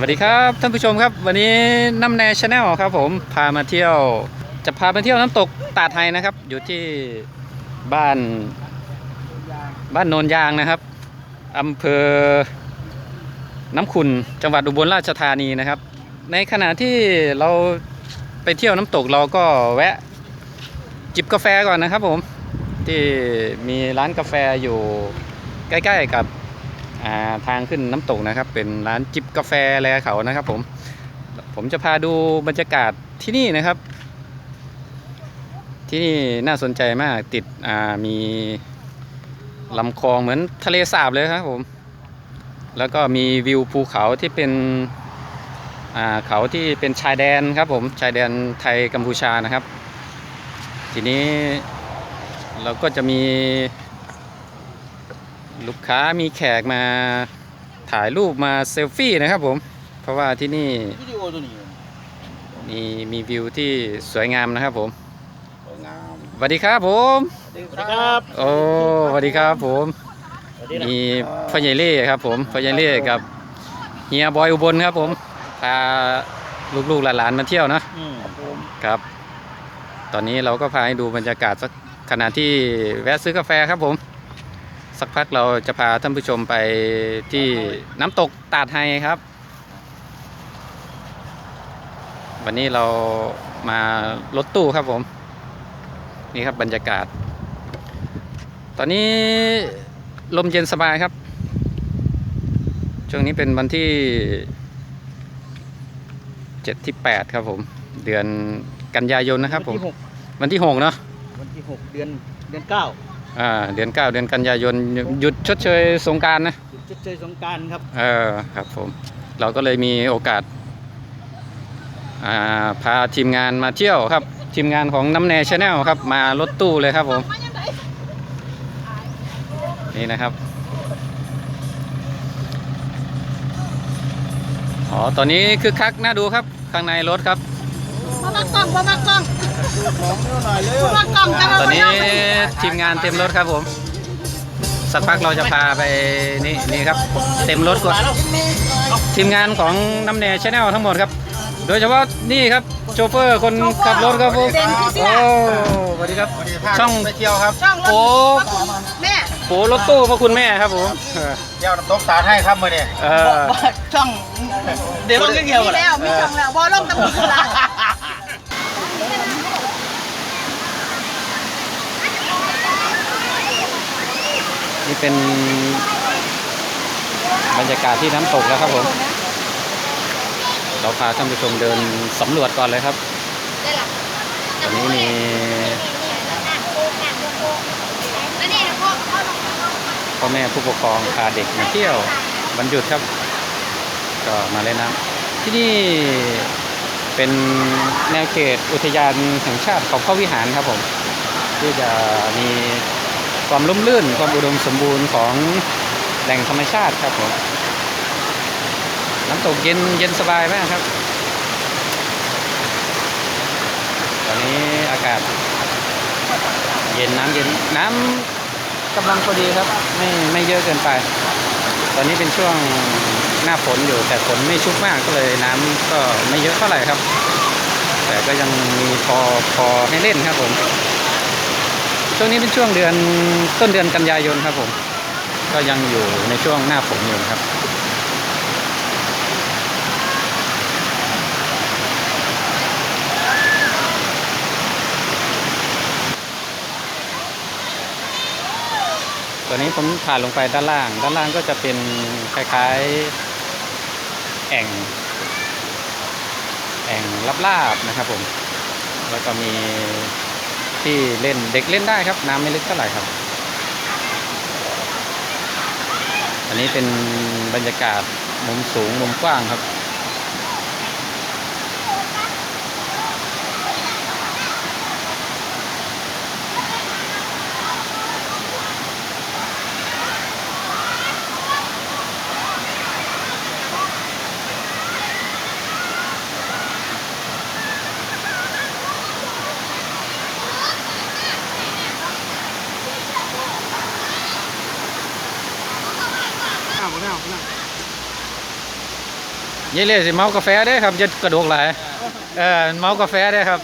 วัสดีครับท่านผู้ชมครับ วันนี้น้ำแนชาแนลครับผมพามาเที่ยว จะพาไปเที่ยวน้ำตกตาไทยนะครับ อยู่ที่บ้านบ้านโนนยางนะครับอำเภอน้ำขุนจังหวัดอุบลราชธานีนะครับ ในขณะที่เราไปเที่ยวน้ำตกเราก็แวะจิบกาแฟก่อนนะครับผมที่มีร้านกาแฟอยู่ใกล้ ๆ กับ ทางขึ้นน้ำตกนะครับ เป็นร้านจิบกาแฟแลเขานะครับผม ผมจะพาดูบรรยากาศที่นี่นะครับ ที่นี่น่าสนใจมากติดมีลำคลองเหมือนทะเลสาบเลยครับผม แล้วก็มีวิวภูเขาที่เป็นเขาที่เป็นชายแดนครับผมชายแดนไทยกัมพูชานะครับ ทีนี้เราก็จะมี ลูกค้ามีแขกมาถ่ายรูปมาเซลฟี่นะครับผม เพราะว่าที่นี่วิดีโอตัวนี้มีมีวิวที่สวยงามนะครับผมสวยงามสวัสดีครับผมสวัสดีครับโอ้สวัสดีครับผมสวัสดีนะมีพ่อใหญ่เล่ครับผมพ่อใหญ่เล่กับเฮียบอยอุบลครับผมพาลูกๆหลานๆมาเที่ยวนะอืมครับผมครับ ตอนนี้เราก็พาให้ดูบรรยากาศสักขณะที่แวะซื้อกาแฟครับผม สักพักเราจะพาท่านผู้ชมไปที่น้ำตกตาดไฮครับ วันนี้เรามารถตู้ครับผม นี่ครับบรรยากาศ ตอนนี้ลมเย็นสบายครับ ช่วงนี้เป็นวันที่เจ็ดที่แปดครับผม เดือนกันยายนนะครับผม วันที่หกวันที่หกเนาะวันที่หกเดือนเดือนเก้า อ่าเดือนเก้าเดือนกันยายนหยุดชดเชยสงกรารนะหยุดชดเชยสงกรารครับ เออครับผมเราก็เลยมีโอกาสอ่าพาทีมงานมาเที่ยวครับ ทีมงานของน้ำแนชาแนลครับ มารถตู้เลยครับผม นี่นะครับอ๋อตอนนี้คือคักน่าดูครับข้างในรถครับมามากล่องมามากล่อง ดูของเท่าไหร่เลยมากล่องจะมาตอนนี้เาไปทีมงานเต็มรถครับผม สักพักเราจะพาไปนี่นี่ครับ เต็มรถก่อนทีมงานของน้ำแนชแนลทั้งหมดครับ โดยเฉพาะนี่ครับโชเฟอร์คนขับรถครับผมโอ้สวัสดีครับ ช่องไปเที่ยวครับช่องรโอ้ถแม่โหรถตู้พระคุณแม่ครับผมเออเที่ยวน้ำตกตาดให้ครับมื่อนี้เออช่องเดี๋ยวลงเที่ยวมีกันแล้วมีช่องแล้วบอลลงตะบุกละ นี่เป็นบรรยากาศที่น้ำตกแล้วครับผม เราพาท่านผู้ชมเดินสำรวจก่อนเลยครับ ตอนนี้มีพ่อแม่ผู้ปกครองพาเด็กมาเที่ยววันหยุดครับ ก็มาเล่นน้ำที่นี่เป็นแนวเขตอุทยานแห่งชาติขาเข้าวิหารครับผม ที่จะมี ความร่มรื่นความอุดมสมบูรณ์ของแหล่งธรรมชาติครับผมน้ำตกเย็นเย็นสบายมากครับ ตอนนี้อากาศ เย็นน้ำเย็นน้ำกำลังพอดีครับไม่ไม่เยอะเกินไป ตอนนี้เป็นช่วงหน้าฝนอยู่แต่ฝนไม่ชุกมากก็เลยน้ำก็ไม่เยอะเท่าไหร่ครับ แต่ก็ยังมีพอพอให้เล่นครับผม ช่วงนี้เป็นช่วงเดือนต้นเดือนกันยายนครับผม ก็ยังอยู่ในช่วงหน้าฝนอยู่ครับ ตัวนี้ผมผ่านลงไปด้านล่าง ด้านล่างก็จะเป็นคล้ายๆ แอ่ง แอ่งลาบๆนะครับผม แล้วก็มี ที่เล่นเด็กเล่นได้ครับ น้ำไม่ลึกเท่าไหร่ครับ อันนี้เป็นบรรยากาศมุมสูงมุมกว้างครับ หน้าหน้าหน้า ยายเล่สิเมากาแฟได้ครับจะกระโดกหลายเออเมากาแฟได้ครับ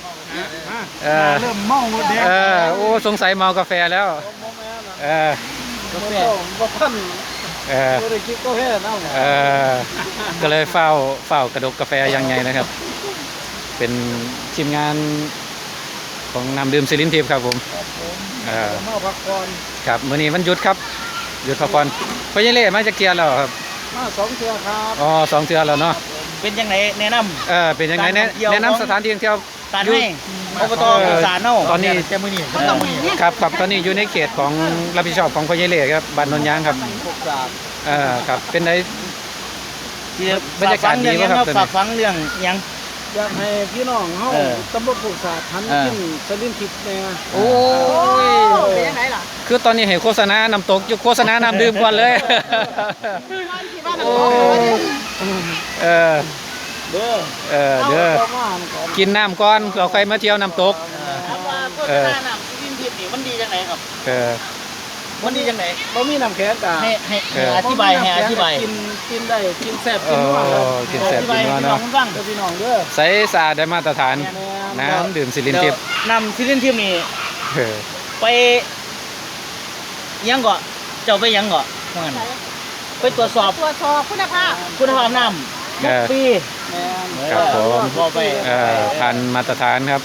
เออเริ่มเมาหมดแดงเออโอ้สงสัยเมากาแฟแล้วเออกาแฟบ่ทันเออบ่ได้กินกาแฟเนาะเออก็เลยเฝ้าเฝ้ากระดกกาแฟอยังไงนะครับ เป็นทีมงานของนำดื่มซิลินทิพย์ครับผมเออเมาพักก่อนครับมื้อนี้วันหยุดครับหยุดพักผ่อนพ่อยายเล่มาจากเกียร์แล้วครับ มาสองเทื่อครับอ๋อสองเทือแล้วเนาะเป็นยังไงแนะนเออเป็นยังไงแนะการท่องเที่ยวแนะนำสถานที่ท่องเที่ยวำตาให้อบตเออสารเนาะตอนนี้แต่มื้อนี้มันต้องมีเนี่ยครับครับตอนนี้อยู่ในเขตของรับผิดชอบของพ่อยายเล่ครับบ้านนนยางครับพวกสารเออครับเป็นไดที่บรรยากาศดีฝบ่ครับฝากฟังเรื่องหยัง อยากให้พี่น้องเฮาเออตำบลปลูกศาสตร์ทันเออ กินสลินทิพย์แน่โอ้โอ้ย เป็นยังไงล่ะคือตอนนี้เห็นโฆษณาน้ำตกอยู่โฆษณาน้ำดื่มก่อนเลยที่บ้านโอ้เออ เด้อเออเด้อ ข้ามาก่อนกินน้ำก่อนเราค่อยมาเที่ยวน้ำตก ถามว่าโฆษณาหนังที่ดินทิพย์นี่มันดีจังไหนครับ เออ มันดีจังไหนบ่มีน้ำแข็งกะให้ให้เออให้อธิบายให้อธิบายกินกินได้กินแซ่บเอกินนัวครับอกินแซ่บอธิบายกินนัวให้พี่น้อเนาะงฟังเด้อพี่น้องเด้อใสสะอาดได้มาตรฐานแน่น้ำดื่มสิลินทิพย์นำซิลินทิพย์นี่เออไปยังก่อเจ้าไปยังก่อว่างั้นไปตรวจสอบตรวจสอบคุณภาพคุณภาพน้เออำปีแม่นครับผมพอไปเออผ่านมาตรฐานครับ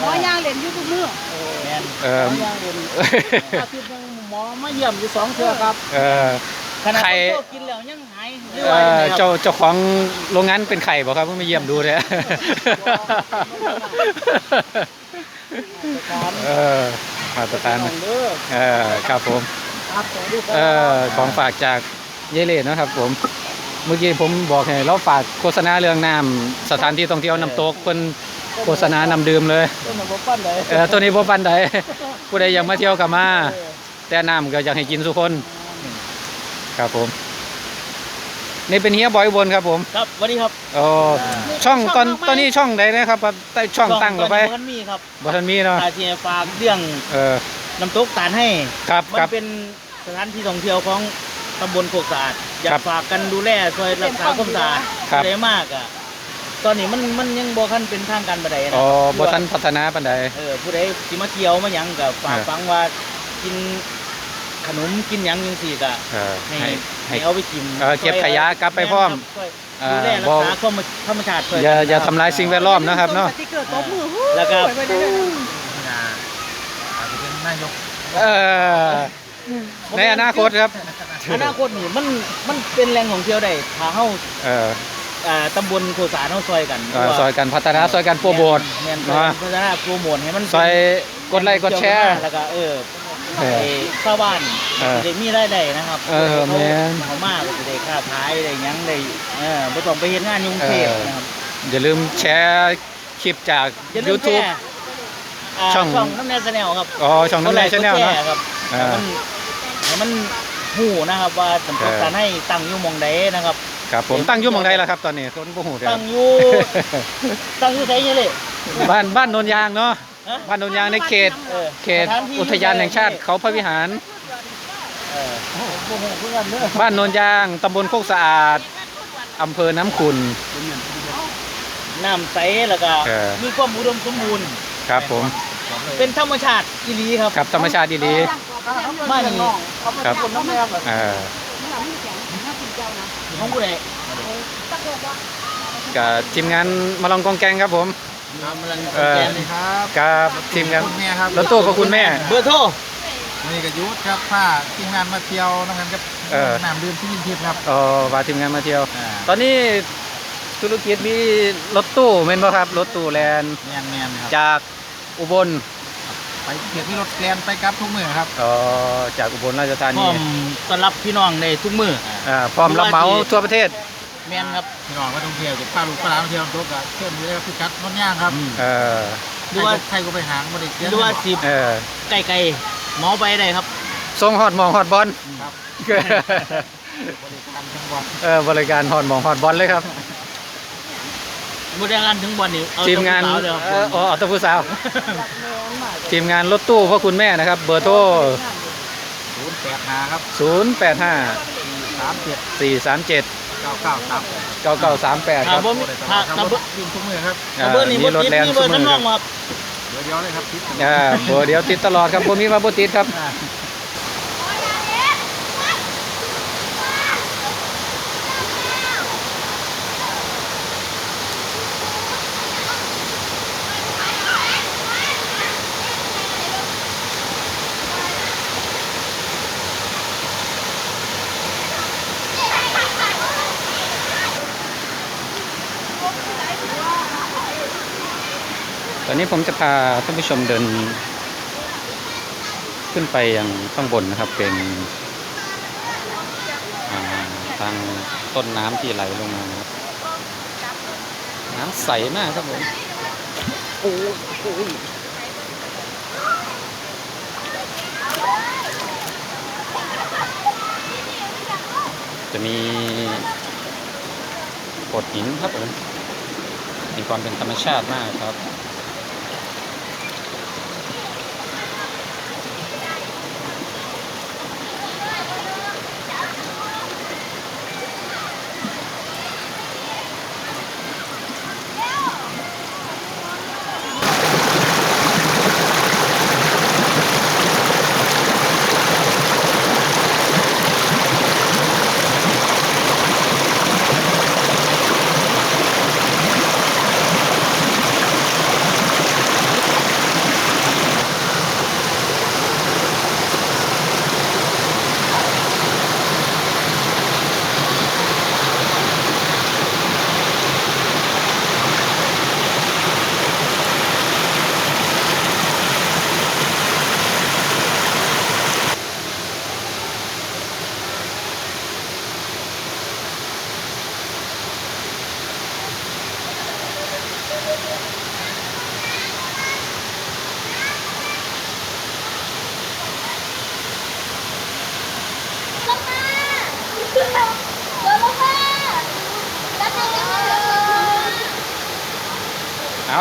หมอย่างเหรียญยูทูบเบอร์แม่นเออเอาอ ย่างเด่นอาทิตย์หนึงหมอมาเยี่ยมอยู่สองเทื่อครับเออ ขนาดใคร คนโตกินแล้วยังหายหรือเอว่ายังอไงครับ เจ้าเจ้าของโรงงานเป็นไข่บอกครับเพิ่งมาเยี่ยมดูเลยเออมาตรฐานพี่น้องเด้อเออครับผม ครับขอดูครับเออของฝากจากเยเลนะครับผม เมื่อกี้ผมบอกให้เราฝากโฆษณาเรื่องน้ำสถานที่ท่องเที่ยวน้ำตกเป็นโฆษณานำดื่มเลย ต้นน่ะบ่ปั้นใดเออตัวนี้พ่ปันใดผู้ใดอยากมาเที่ยวกับมา แต่น้ำก็อยากให้กินทุกคน ครับผม นี่เป็นเฮียบอยอุบนครับผมครับสวัสดีครับโอ้ช่องตอนตอนนี้ช่องใดนะครับใต้ช่องตั้งเราไปช่องกันมีครับบทันมีเนาะอาเจียฝากเรื่องเออน้ำตกตานให้ครับมัครับเป็นสถานที่ท่องเที่ยวของตำบลโคกสะอาดอยาครักบฝากกันดูแลช่วยรักษาความสะอาดครับได้มากอะตอนนี้มันมันยังบ่คันเป็นทางการบันไดนะอ๋อบ่ทันพัฒนาปันใดเออผู้ใดสิมาเที่ยวมาหยังก็ฝากเออฟังว่ากิน ขนมกินหยังจังซี่ก็เออให้ให้ให้ ให้เอาไปกินเออเก็บขยะกลับไปพร้อมช่วยเออดูแลรับ่กษาความธรรมชาติช่วยอย่ากันอย่าครับทำลายสิ่งแวดล้อมนะครับเนาะสติกเกอร์ตบมือหูแล้วก็ไปเรื่อยเออ ในอนาคตครับ อนาคตนี่มันมันเป็นแหล่งท่องเที่ยวได้ถ้าเฮาเอออ่าตำบลโคสานเฮาซอยกันเออซอยกันพัฒนาซอยกันโปรโมท แม่นเนาะพัฒนาโปรโมทให้มันซอยกดไลค์กดแชร์ แล้วก็เออ เออไอ้ชาวบ้านเออสิได้มีรายได้นะครับเออแม่น เขามาก็สิได้ค้าขายได้หยังได้เออบ่ต้องไปเฮ็ดงานอยู่กรุงเทพเออนะครับอย่าลืมแชร์คลิปจาก อย่าลืม YouTube แชร์าช่องช่องน้ำแนวแนลครับอ๋อช่องน้ำแรงชาแนลกดไลเนาะค์กดแชร์ครับเอให้อมันให้มันหูนะครับว่าตำรวจเออการให้ตั้งอยู่หมองใดนะครับ ครับผมตั้งอยุ่หมองใดล่ะครับตอนนี้คนบ่ฮู้เด้อตั้งอยู่ ตั้งอยู่ไสเนี่ยเลย บ้านบ้านโนนยางเนาะฮะ บ้านโนนยางในเขต เออ เขตอุทยานแห่งชาติเขาพระวิหาร เออบ่ฮู้คือกันเด้อบ้านโนนยางตำบลโคกสะอาดอำเภอน้ำขุน น้ำใสแล้วก็เออ มีความอุดมสมบูรณ์ ครับผมเป็นธรรมชาติอีหลีครับ ครับธรรมชาติดี บ้านนี้ๆครับ คนน้ำแม่ครับเออของผู้ใดกับทีมงานมาลองกองแกงครับผม น้ำมันเออแกนเลยครับกับทีมงานคุณแม่ครับรถตู้ของคุณแม่ เบอร์โทร นี่ก็ยุทธครับพาทีมงานมาเที่ยวน้องกันครับเออน้ำดื่มที่ยินทิพย์ครับเออว่าทีมงานมาเที่ยว อ่าตอนนี้ธุรกิจมีรถตู้เม่นบ่ครับรถตู้แลนด์แมนแมนครับจากอุบลไปเที่ยวที่รถแกลนไปครับทุกเมืองครับเออจากอุบลราชธาพร้นีอมต้อนรับพี่น้องในทุกมืออ่าพร้อมรับเหมาทั่วประเทศ แมนครับพี่น้องมาท่องเที่ยวจะพาลูกพาหลานมาเที่ยวน้ำตกกับเที่ยวนี้ครับพี่กัดนนย่างครับเออหรือว่าใครก็ไปหางมาได้เที่ยวหรือว่าสิบเออไก่ไก่ๆหมอไปได้ครับส่งฮอดหมองฮอดบอลครับบริการทั้งวันเออบริการฮอดหมองฮอดบอลเลยครับบริการถึงบอลนี่เอาทีมงานตัวสวเลยเอคอรับอ๋อเอาแตะผู้สาว ทีมงานรถตู้พ่อคุณแม่นะครับ เบอร์โทรศูนย์แปดหาครับ0 8 5 เก้าเก้าสามเก้าเก้าสามแปดคถ้ารับบ่มีถ้าครัถ้าเบอร์ยิงทุกมือครับถ้าเบอร์นี้มีบ่รถติดแลนมีด์เบอร์มือสำรคอรับครับเดี๋ยวเดียวเลยครับทิศอ่าเบอร์เดียวติดตลอดครับผมมีมาบ่ติดครับ อนนี้ผมจะพาท่านผู้ชมเดิน ขึ้นไปยังข้างบนนะครับ เป็นทางต้นน้ำที่ไหลลงมานะครับน้ำใสมากครับผมโอ้ยโอ้ยจะมีโขดหินครับผมมีความเป็นธรรมชาติมากครับ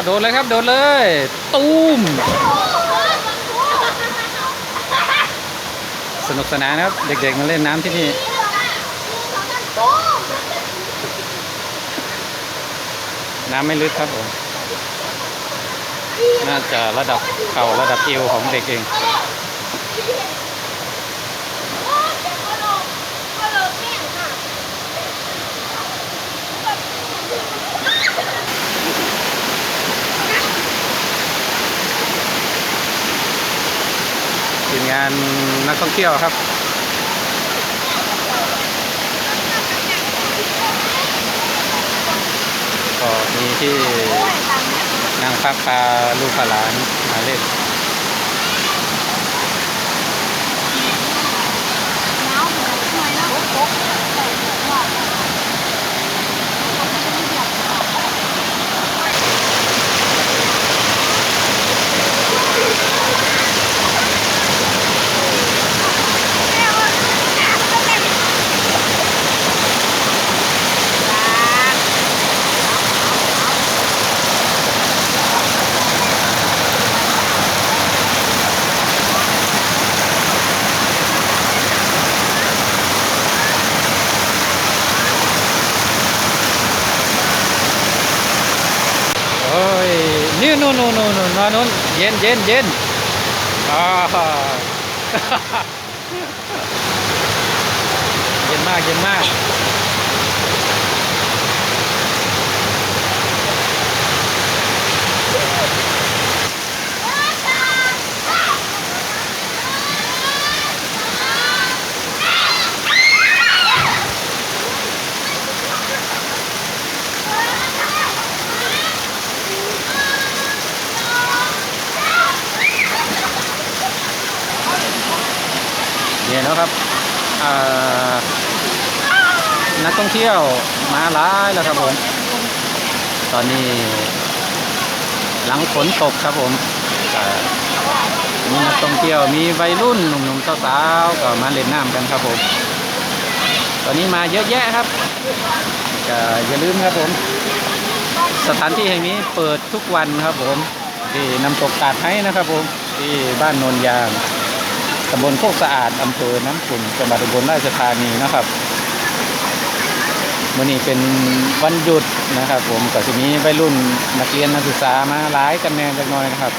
โดนเลยครับ โดนเลย ตูมสนุกสนานครับ เด็กๆมาเล่นน้ำที่นี่น้ำไม่ลึกครับผม น่าจะระดับเข่าระดับเอวของเด็กเอง งานนักท่องเที่ยวครับก็มีที่นั่งพักพาลูกพาหลานมาเล่น โอ้ย นี่นู่นนู่น นู่านนู้นเย็นเย็นเย็นอ่าเย็นมากเย็นมาก เนี่ยนะครับอ่านักท่องเที่ยวมา หลายแล้วครับผม ตอนนี้หลังฝนตกครับผมมีนักท่องเที่ยวมีวัยรุ่นหนุ่มๆสาวๆก็มาเล่นน้ำกันครับผม ตอนนี้มาเยอะแยะครับก็อย่าลืมครับผม สถานที่แห่งนี้เปิดทุกวันครับผม ที่น้ำตกตาดไห้นะครับผมที่บ้านโนนยางตำบลโคกสะอาดอำเภอน้ำขุ่นจังหวัดอุบลราชธานีนะครับ วันนี้เป็นวันหยุดนะครับ ผมก็จะมีวัยรุ่นนักเรียนนักศึกษามาหลายกันแน่จักหน่อยนะครับ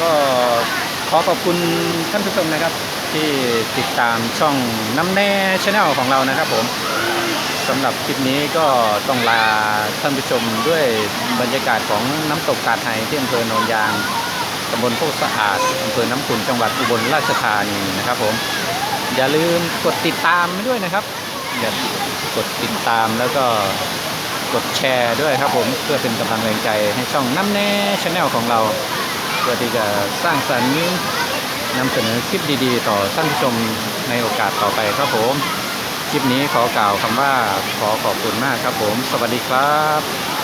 ก็ ขอบคุณท่านผู้ชมนะครับ ที่ติดตามช่องน้ำแน่ชาแนลของเรานะครับผมสำหรับคลิปนี้ก็ต้องลาท่านผู้ชมด้วยบรรยากาศของน้ำตกตาดไทยที่อำเภอโนนยางตำบลโคกสะอาดอำเภอน้ำขุนจังหวัดอุบลราชธานีนะครับผม อย่าลืมกดติดตามไว้ด้วยนะครับ อย่ากดติดตามแล้วก็กดแชร์ด้วยครับผมเพื่อเป็นกำลังแรงใจให้ช่องน้ำแน่ชาแนลของเรา พื่อที่จะสร้างสรรค์นำเสนอคลิปดีๆ ต่อท่านผู้ชมในโอกาสต่อไปครับผม คลิปนี้ขอกล่าวคำว่าขอขอบคุณมากครับผม สวัสดีครับ